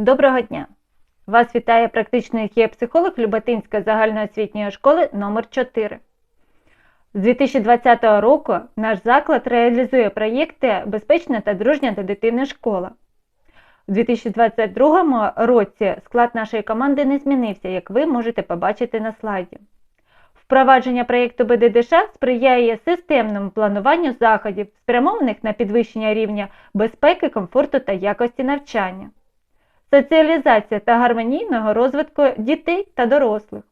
Доброго дня! Вас вітає практичний хієпсихолог Люботинської загальноосвітньої школи номер 4 З 2020 року наш заклад реалізує проєкти Безпечна та дружня до дитини школа. У 2022 році склад нашої команди не змінився, як ви можете побачити на слайді. Впровадження проєкту БДДШ сприяє системному плануванню заходів, спрямованих на підвищення рівня безпеки, комфорту та якості навчання соціалізація та гармонійного розвитку дітей та дорослих,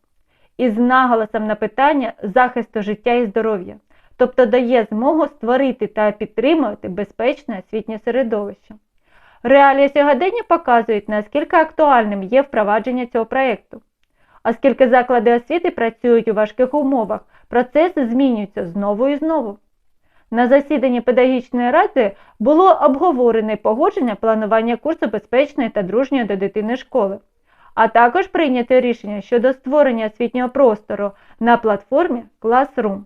із наголосом на питання захисту життя і здоров'я, тобто дає змогу створити та підтримувати безпечне освітнє середовище. Реалії сьогодення показують, наскільки актуальним є впровадження цього проєкту. Оскільки заклади освіти працюють у важких умовах, процеси змінюються знову і знову. На засіданні педагогічної ради було обговорене погодження планування курсу безпечної та дружньої до дитини школи, а також прийнято рішення щодо створення освітнього простору на платформі Classroom.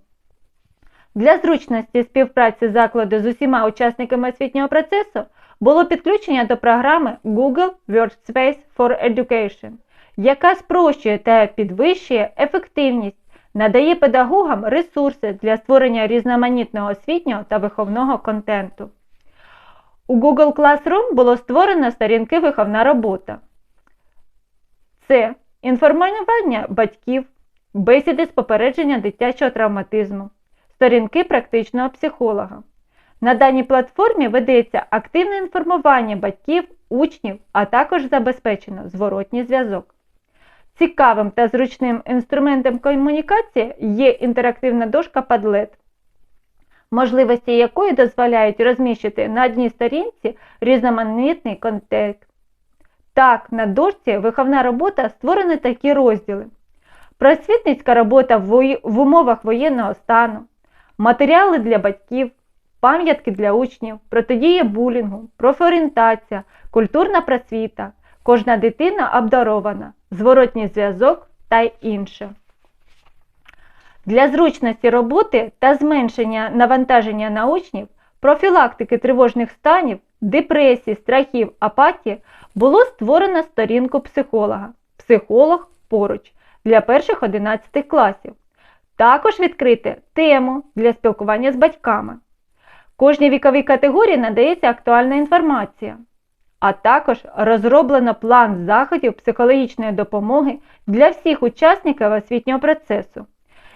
Для зручності співпраці закладу з усіма учасниками освітнього процесу було підключення до програми Google Workspace for Education, яка спрощує та підвищує ефективність надає педагогам ресурси для створення різноманітного освітнього та виховного контенту. У Google Classroom було створено сторінки виховна робота. Це інформування батьків, бесіди з попередження дитячого травматизму, сторінки практичного психолога. На даній платформі ведеться активне інформування батьків, учнів, а також забезпечено зворотній зв'язок. Цікавим та зручним інструментом комунікації є інтерактивна дошка Padlet, можливості якої дозволяють розміщити на одній сторінці різноманітний контент. Так, на дошці виховна робота створені такі розділи: просвітницька робота в умовах воєнного стану, матеріали для батьків, пам'ятки для учнів, протидія булінгу, профорієнтація, культурна просвіта. Кожна дитина обдарована, зворотній зв'язок та інше. Для зручності роботи та зменшення навантаження на учнів, профілактики тривожних станів, депресії, страхів, апатії було створено сторінку психолога. Психолог поруч для перших 11 класів. Також відкрити тему для спілкування з батьками. Кожній віковій категорії надається актуальна інформація а також розроблено план заходів психологічної допомоги для всіх учасників освітнього процесу,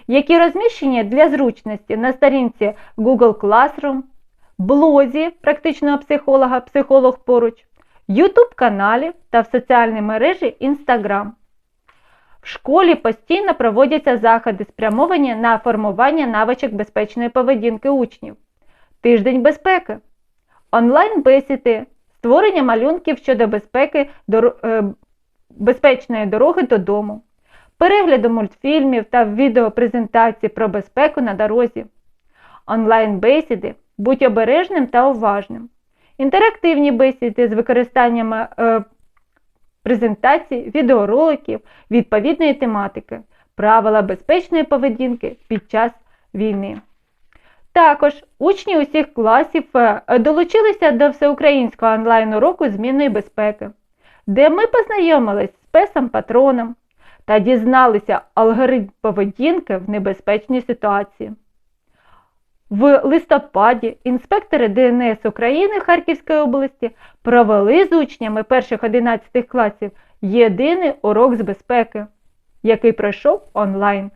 які розміщені для зручності на сторінці Google Classroom, блозі практичного психолога Психолог поруч, YouTube каналі та в соціальній мережі Instagram. В школі постійно проводяться заходи, спрямовані на формування навичок безпечної поведінки учнів, тиждень безпеки, онлайн-бесіди створення малюнків щодо безпеки, дор... Е, безпечної дороги додому, перегляду мультфільмів та відеопрезентацій про безпеку на дорозі, онлайн-бесіди, будь обережним та уважним, інтерактивні бесіди з використанням е, презентацій, відеороликів відповідної тематики, правила безпечної поведінки під час війни. Також учні усіх класів е, долучилися до всеукраїнського онлайн-уроку змінної безпеки, де ми познайомились з песом патроном та дізналися алгоритм поведінки в небезпечній ситуації. В листопаді інспектори ДНС України Харківської області провели з учнями перших 11 класів єдиний урок з безпеки, який пройшов онлайн.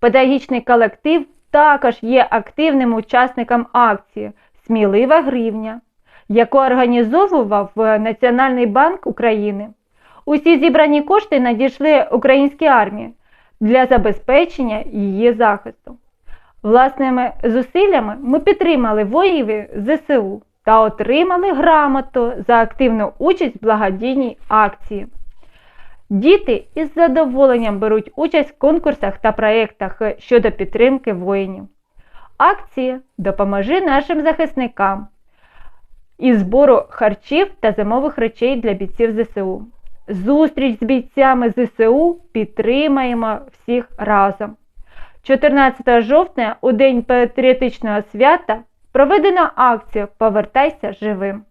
Педагогічний колектив також є активним учасником акції Смілива гривня, яку організовував е, Національний банк України. Усі зібрані кошти надійшли українській армії для забезпечення її захисту. Власними зусиллями ми підтримали воїнів ЗСУ та отримали грамоту за активну участь в благодійній акції. Діти із задоволенням беруть участь в конкурсах та проєктах щодо підтримки воїнів. Акції Допоможи нашим захисникам і збору харчів та зимових речей для бійців ЗСУ. Зустріч з бійцями ЗСУ підтримаємо всіх разом. 14 жовтня, у День патріотичного свята, проведена акція Повертайся живим.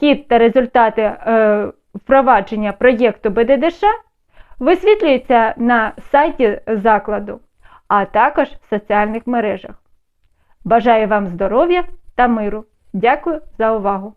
хід та результати е, впровадження проєкту БДДШ висвітлюється на сайті закладу, а також в соціальних мережах. Бажаю вам здоров'я та миру. Дякую за увагу!